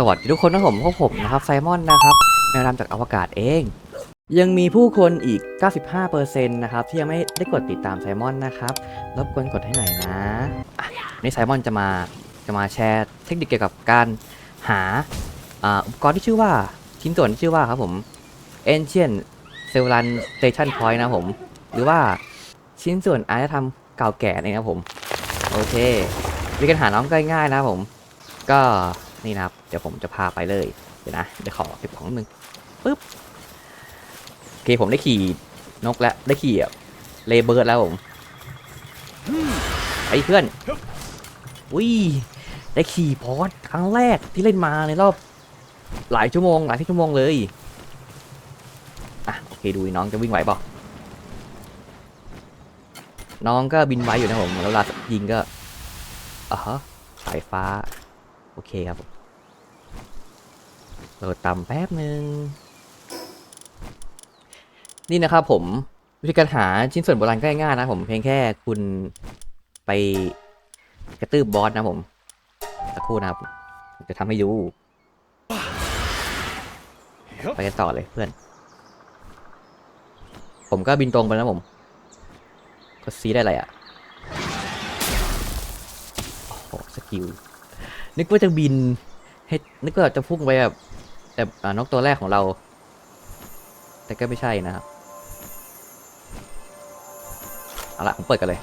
สวัสดีทุกคนนะผมพวกผมนะครับไซมอนนะครับแมวดำจากอวกาศเอง ยังมีผู้คนอีก 95%นะครับที่ยังไม่ได้กดติดตามไซมอนนะครับรบกวนกดให้หน่อยนะอะวันนี่ไซมอนจะมาจะมาแชร์เทคนิคเกี่ยวกับการหาอ่าอุปกรณ์ที่ชื่อว่าชิ้นส่วนที่ชื่อว่าครับผม Ancient c e l l u n Station Point นะผม หรือว่าชิ้นส่วนอารยธรรมเก่าแก่นี่นะผม โอเควิธีการหาน้องก็ง่ายๆนะผม ก็ นี่นะครับ เดี๋ยวผมจะพาไปเลย เดี๋ยวนะ เดี๋ยวขอเก็บของหนึ่งปึ๊บโอเคผมได้ขี่นกแล้วได้ขี่เลเบิร์ดแล้วผมไอ้เพื่อนอุ้ยได้ขี่พอดครั้งแรกที่เล่นมาในรอบหลายชั่วโมง หลายชั่วโมงเลยอะโอเคดูน้องจะวิ่งไหวปล่าน้องก็บินไวอยู่นะผมแล้วเวลายิงก็อะฮะสายฟ้า โอเคครับผม โหลดต่ำแป๊บหนึ่งนี่นะครับผมวิธีการหาชิ้นส่วนโบราณก็ง่ายนะผมเพียงแค่คุณไปกระตืบบอสนะผมสักครู่นะครับจะทำให้ดูไปกันต่อเลยเพื่อน ผมก็บินตรงไปนะผม ก็ซีได้อะไรอะโอ้โหสกิลนึกว่าจะบินให้นึกว่าจะพุ่งไปแบบ แบบอ่นกตัวแรกของเรา แต่ก็ไม่ใช่นะครับ เอาละผมเปิดกันเลย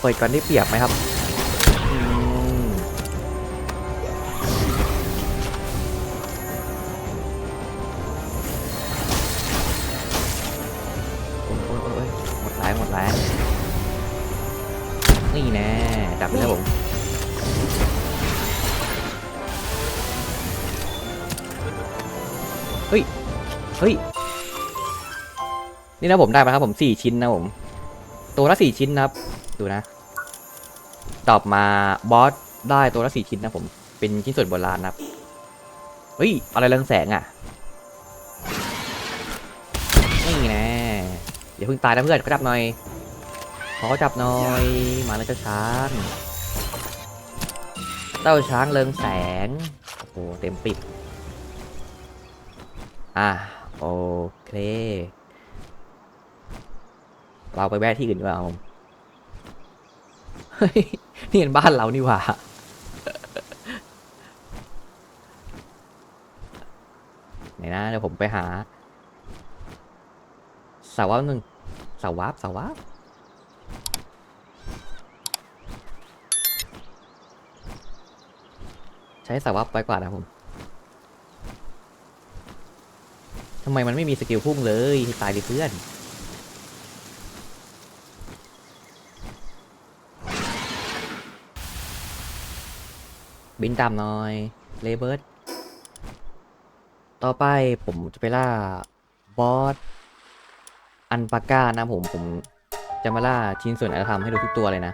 เปิดก่อนได้เปรียบไหมครับอืมโอ้ยโอ้ยโอ้ยหมดแรงหมดแรง นี่แน่จับไปแล้วผมเฮ้ยเฮ้ยนี่นะผมได้มาครับผมสี่ชิ้นนะผมตัวละสี่ชิ้นนะครับ ดูนะ ตอบมาบอสได้ตัวละสี่ชิ้นนะผม เป็นชิ้นส่วนโบราณนะครับเฮ้ยอะไรเรืองแสงอะนี่น่อย่าเพิ่งตายนะเพื่อนเขาจับหน่อย อจับหน่อยมาแล้วเจ้าช้างเจ้าช้างเรืองแสงโอ้โหเต็มปิดอะโอเค เราไปแวะที่อื่นดีกว่าผมเฮ้ยนี่เป็นบ้านเรานี่หว่าไหนนะเดี๋ยวผมไปหาสาววับหนึ่งสาววับสาววั ใช้สวับไปกว่านะผมทำไมมันไม่มีสกิลพุ่งเลยตายดิเพื่อนบินตามหน่อย เลเบิร์ดต่อไปผมจะไปล่า บอส อันปาก้านะผม ผมจะมาล่าชิ้นส่วนอารธรรมให้ดูทุกตัวเลยนะ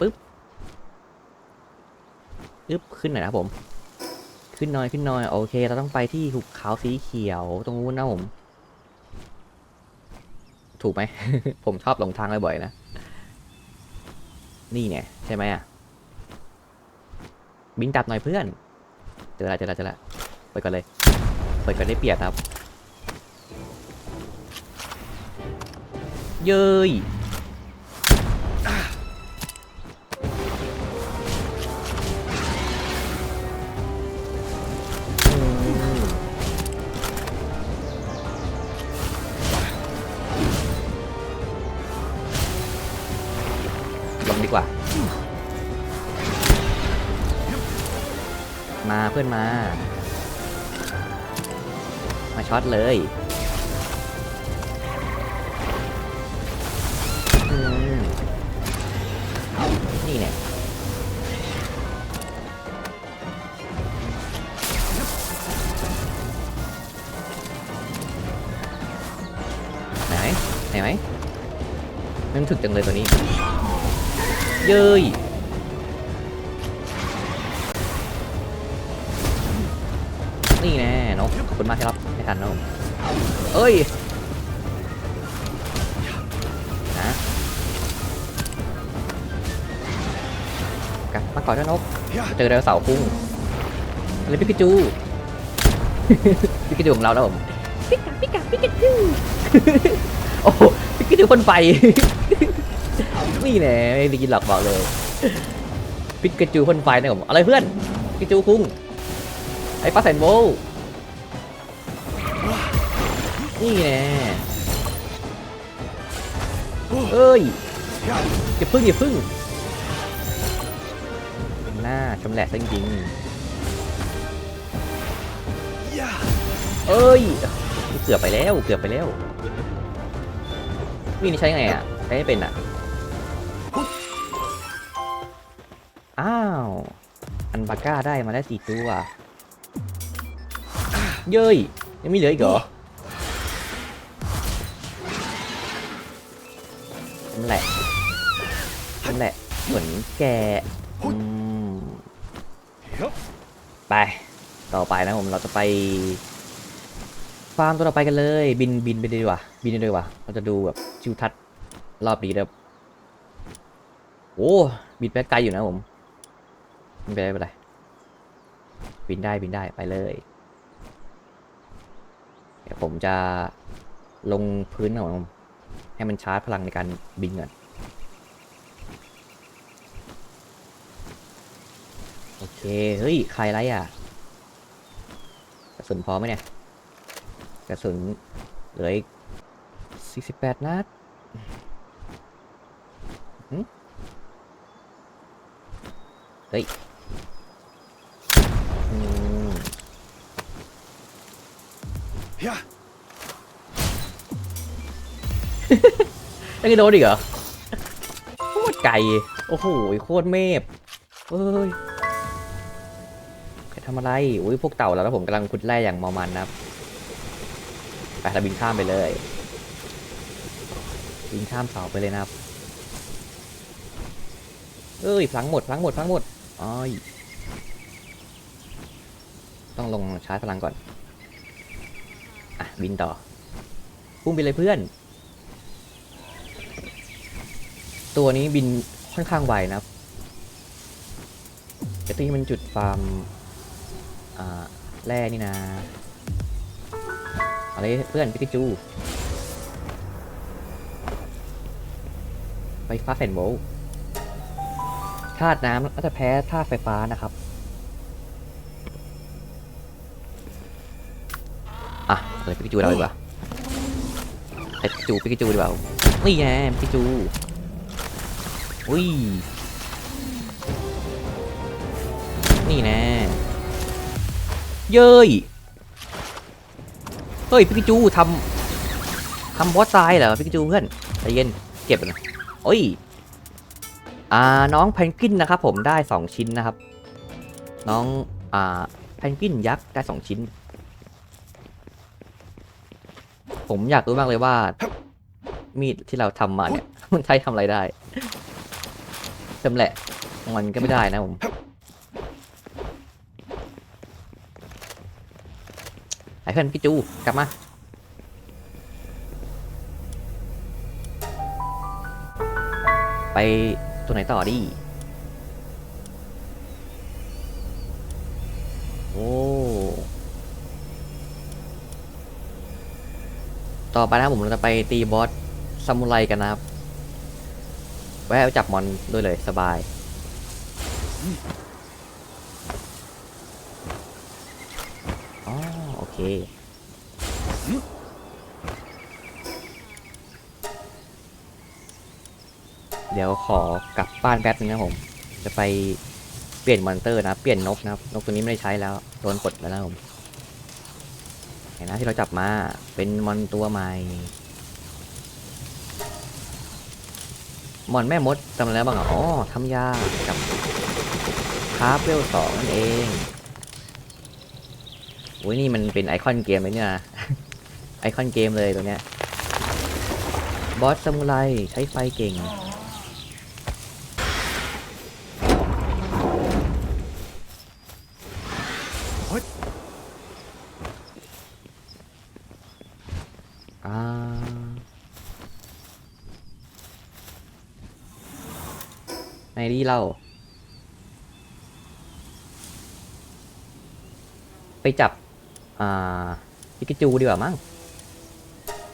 ปึ๊บึ๊บขึ้นหน่อยนะผม ขึ้นหน่อยขึ้นหน่อยโอเค เราต้องไปที่หุบเขาสีเขียวตรงนู้นนะผม ถูกไหม ผมชอบหลงทางบ่อยๆนะ นี่เนี่ยใช่ไหมอะ บินตับหน่อยเพื่อนเจอละเจอละเจอละไปก่อนเลยเปิดก่อนได้เปรียบครับ เย้ย ดีกว่า มาเพื่อนมา มาช็อตเลยนี่เนี่ยไหนไหนไหมมันถึกจังเลยตัวนี้ เย้ยนี่แน่นกขอบคุณมากครับไม่ทันนะผมเอ้ยนะกันมาก่อนด้วยนกเจอเดโนเสาร์พุ่งอะไรพิกจูพิกจูของเราแล้วผมพิกาพิกาพิกจูโอ้พิกจูคนไฟ นี่แหละไม่ได้กินหรอกบอกเลยพิกาจูพ่นไฟนะผมอะไรเพื่อนพิกาจูคุ้งไอ้ปลาแสนโวนี่แน่เอ้ยอย่าพึ่งอย่าพึ่งหน้าชำแหละซะจริงๆเอ้ยเกือบไปแล้วเกือบไปแล้วนี่นี่ใช้ไงอะใช้ไม่เป็นอะ อ้าว อันบาก้าได้มาได้สี่ตัวเย้ย ยังมีเหลืออีกเหรอนั่นแหละนั่นแหละ เหมือนแกอืมไป ต่อไปนะผมเราจะไปฟาร์มตัวต่อไปกันเลย บินบินไปดีกว่า บินไปดีกว่า เราจะดูแบบชิวทัศน์รอบนี้แบบโอ้บินไปไกลอยู่นะผม ไม่เป็นไรไม่เป็นไรบินได้บินได้ไปเลยเดี๋ยวผมจะลงพื้นของผมให้มันชาร์จพลังในการบินก่อนโอเค เฮ้ย ใครไรอะ กระสุนพอไหมเนี่ย กระสุนเหลืออีก48นัดหึเฮ้ย ยังไงโดนอีกเหรอโคตรไก่โอ้โหโคตรเมฟเอ้ยใครทำอะไรอุ้ยพวกเต่าแล้วผมกำลังขุดแร่อย่างเมามันนะครับไปเราบินข้ามไปเลย บินข้ามเสาไปเลยนะครับเอ้ยพลังหมดพลังหมดพลังหมดอ้อยต้องลงชาร์จพลังก่อน อะบินต่อพุ่งไปเลยเพื่อน ตัวนี้บินค่อนข้างไวนะครับจะตีมันจุดฟาร์มอ่าแร่นี่นะอะไรเพื่อนพิกจูไฟฟ้าแสนโวลต์ธาตุน้ำน่าจะแพ้ธาตุไฟฟ้านะครับ อะอะไรพิกจูเราดีกว่าไอพิกจูพิกจูดีกว่านี่ไงพิกจู อุ้ย นี่แน่เย้ย เฮ้ยพิกจูทำทำบอสตายเหรอพิกจูเพื่อนใจเย็น เก็บนะโอ้ย อ่า น้องเพนกินนะครับผมได้สองชิ้นนะครับ น้อง อ่าเพนกินยักษ์ได้สองชิ้น ผมอยากรู้มากเลยว่า มีดที่เราทำมาเนี่ย มันใช้ทำอะไรได้ จำแหละมันก็ไม่ได้นะผมไอ้เพื่อนพี่จูกลับมาไปตัวไหนต่อดี โอ้ ต่อไปนะครับผมเราจะไปตีบอสซามูไรกันนะครับ วะไปจับมอนด้วยเลยสบาย อ๋อ โอเค เดี๋ยวขอกลับบ้านแป๊บนึงนะผม จะไปเปลี่ยนมอนเตอร์นะ เปลี่ยนนกนะครับ นกตัวนี้ไม่ได้ใช้แล้ว โดนกดแล้วนะผม เห็นนะที่เราจับมา เป็นมอนตัวใหม่ มอนแม่มดทำอะไรบ้างอะอ๋อทำยากับคาร์บเวลสองนั่นเองโอ้ยนี่มันเป็นไอคอนเกมเลยเนี่ยไอคอนเกมเลยตัวเนี้ยบอสซามูไรใช้ไฟเก่ง รี่เล่า ไปจับ อ่าพิกจูดีกว่ามั้ง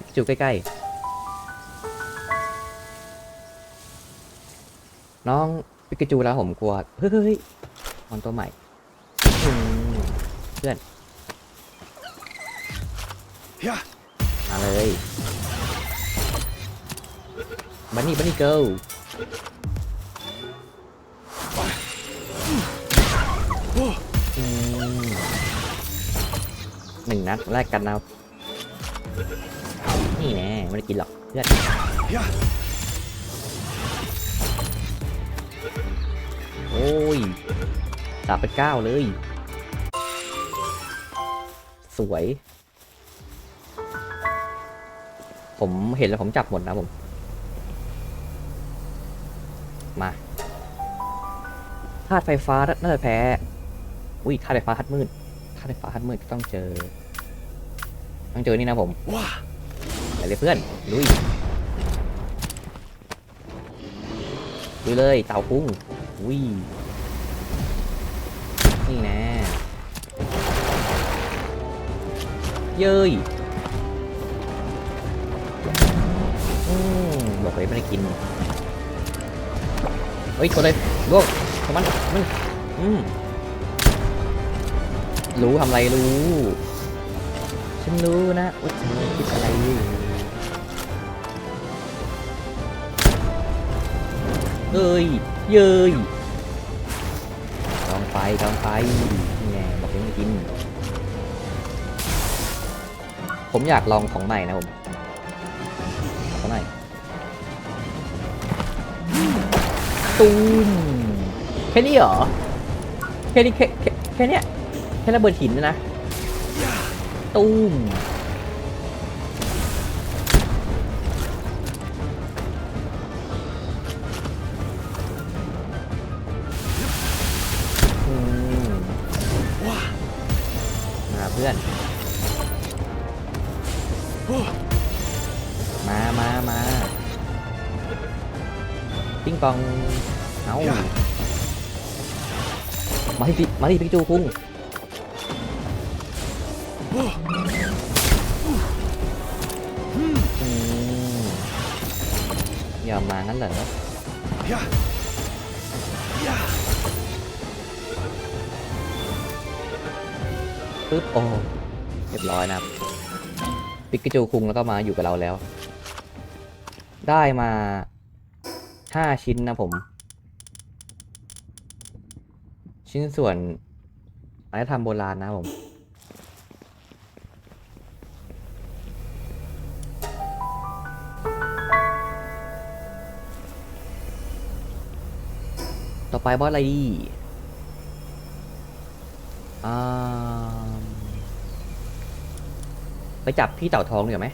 พิกจูใกล้ๆ น้องพิกจูแล้วผมกลัว เฮ้ยมันตัวใหม่ เพื่อน มาเลย บันนี่บันนี่เกิล หนึ่งนัดแรกกันนะครับนี่แน่ไม่ได้กินหรอกเพื่อนโอ้ยดาบไปเก้าเลย สวย ผมเห็นแล้วผมจับหมดนะผม มาธาตุไฟฟ้าน่าจะแพ้ อุ้ยธาตุไฟฟ้าธาตุมืด ธาตุไฟฟ้าธาตุมืดต้องเจอ ต้องเจอนี่นะผมไปเลยเพื่อนลุยลุยเลยเต่าพุ่งอุ้ยนี่แน่เย้ยอืมบอกเลยไม่ได้กิน เฮ้ยชนเลยลวกชนมันมัน อืม รู้ทำอะไรรู้ ฉันรู้นะว่าเธอคิดอะไรอยู่เอ้ยเย้ยลองไปลองไปนี่ไงบอกเลยไม่กิน ผมอยากลองของใหม่นะผมของใหม่ตูมแค่นี้เหรอ แค่นี้แค่แค่แค่เนี้ย แค่ระเบิดหินนยนะตูมมมาเพื่อน มามามาปิ้งปอง เอามาที่ปิมาที่ปิกจูคุ้ง อืมย่ามางั้นเหรอปึ๊บโอ้เรียบร้อยนะครับปิกาจูคุงแล้วก็มาอยู่กับเราแล้ว ได้มาห้าชิ้นนะผม ชิ้นส่วนอารยธรรมโบราณนะผม ต่อไปบอสอะไรดีอไปจับพี่เต่าทองดีกว่าไหม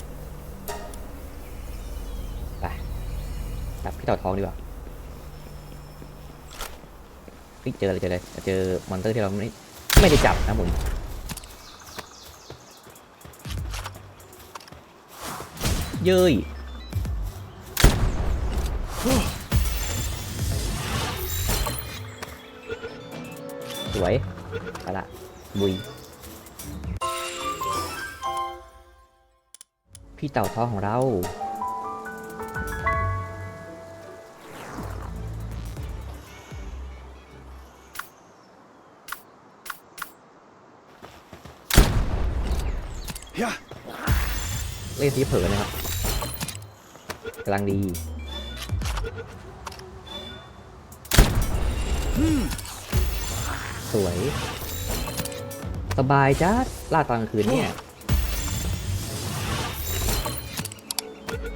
ไปจับพี่เต่าทองดีกว่าเฮ้ยเจอเลยเจอเลยเจอมอนเตอร์ที่เราไม่ไม่ได้จับนะผมเย้ย สวยไปละบุยพี่เต่าทองของเราเล่นทีเผลอนะครับกำลังดี สวย สบายจ้าล่าตอนกลางคืนเนี่ย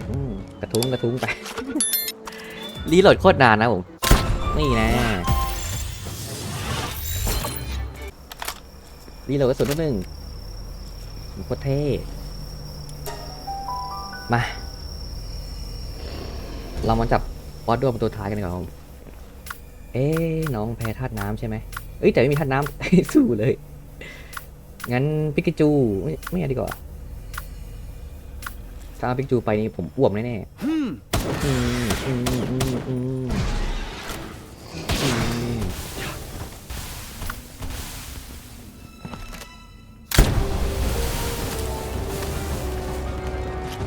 อืมกระทุ้งกระทุ้งไป รีโหลดโคตรนานนะผม นี่นะ รีโหลดกระสุนนิดนึงโคตรเท่ มา เรามาจับบอสดวงเป็นตัวท้ายกันดีกว่าครับผมเอ๊ะน้องแพ้ธาตุน้ำใช่ไหม เอ้แต่ไม่มีธาตุน้ำ สู้เลย งั้นพิกจูไม่ไม่เอาดีกว่า ถ้าพิกจูไปนี่ผมอ้วมแน่แน่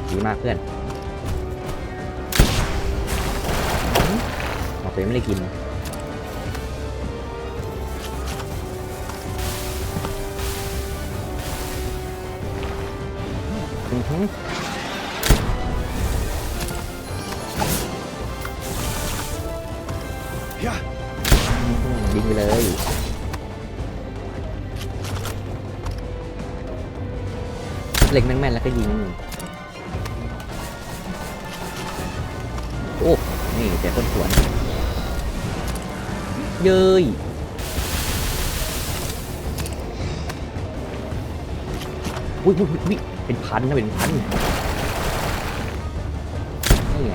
ดีมากเพื่อนออกไปไม่ได้กิน ยิงไปเลย เล็งแม่นๆแล้วก็ยิง โอ้ นี่แต่ต้นสวน เย้ยอุ้ยอุ้ยอุ้ยเป็นพันนะเป็นพันนี่ไง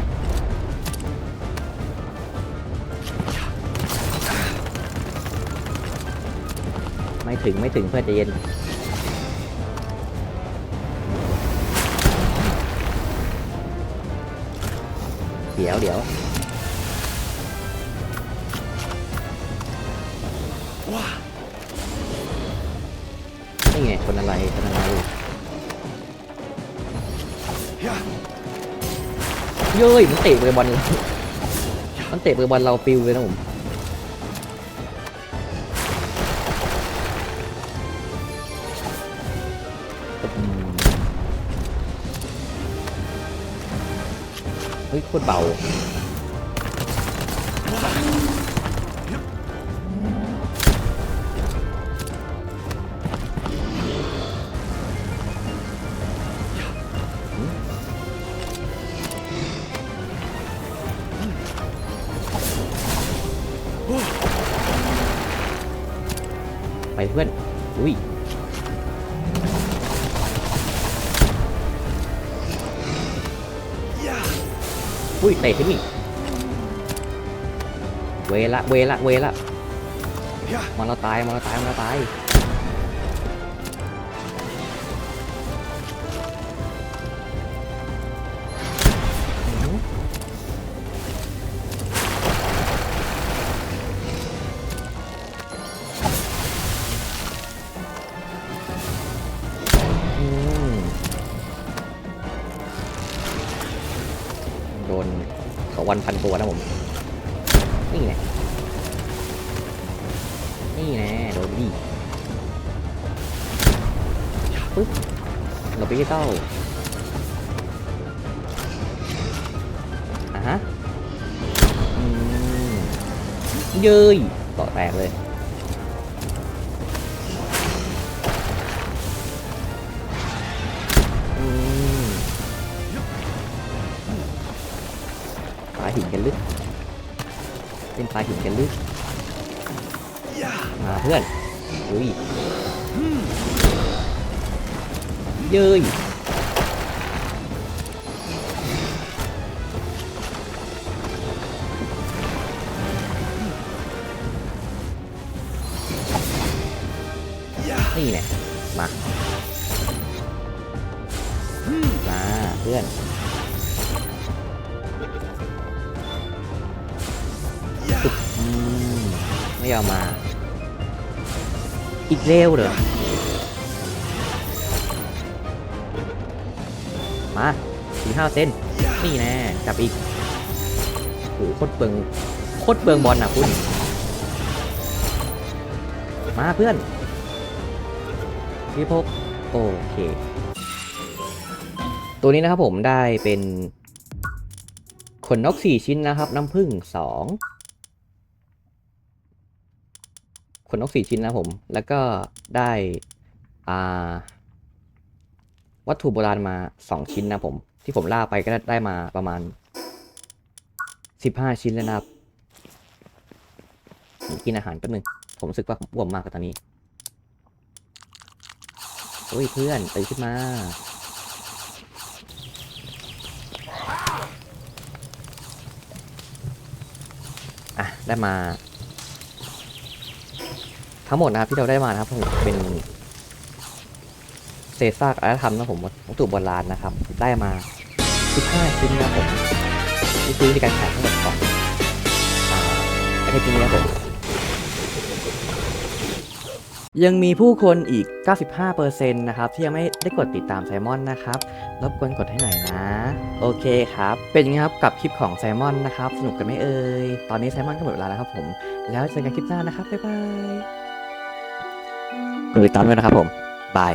ไม่ถึงไม่ถึงเพื่อนใจเย็นเดี๋ยวเดี๋ยวว้านี่ไงชนอะไรชนอะไร เย้ยมันเตะเบอร์บอลเรามันเตะเบอร์บอลเราปิวเลยนะผมอืมเฮ้ยโคตรเบา ไปเพื่อน อุ้ยอุ้ยเตะที่นี่เวละเวละเวละมันเราตายมันเราตายมันเราตาย โดนต่อวันพันตัวนะผม นี่แน่นี่แน่โดนดีปึ๊บหลบไปที่เต้าอะฮะอืมเย้ยต่อแตกเลย เย้ยนี่แหละ มา มาเพื่อนอืมไม่ยอมมา อีกเร็วเหรอ มาสี่ห้าเซนนี่แน่จับอีกโหโคตรเปิงโคตรเปิงบอลนะคุณ มาเพื่อนที่พกโอเค ตัวนี้นะครับผมได้เป็นขนนก 4 ชิ้นนะครับ น้ำผึ้ง2 ขนนกสี่ชิ้นนะผม แล้วก็ได้อ่าวัตถุโบราณมาสองชิ้นนะผม ที่ผมล่าไปก็ได้มาประมาณสิบห้าชิ้นแล้วนะครับผมกินอาหารแป๊บนึง ผมรู้สึกว่าอ้วนมากกับตอนนี้โอ้ยเพื่อนตื่นขึ้นมา อะ ได้มา ทั้งหมดนะครับที่เราได้มานะครับผมเป็นเศษซากอารยธรรมนะผมวัตถุโบราณนะครับ ได้มา 15 ชิ้นนะผมนี่คือวิธีการขายทั้งหมดของไอเทมชิ้นนี้นะผมยังมีผู้คนอีก 95%นะครับ ที่ยังไม่ได้กดติดตามไซมอนนะครับรบกวนกดให้หน่อยนะ โอเคครับ เป็นยังไงครับกับคลิปของไซมอนนะครับ สนุกกันไหมเอ่ย ตอนนี้ไซมอนก็หมดเวลาแล้วครับผม แล้วเจอกันคลิปหน้านะครับ บ๊ายบาย เอ่ยตอนด้วยนะครับผม บาย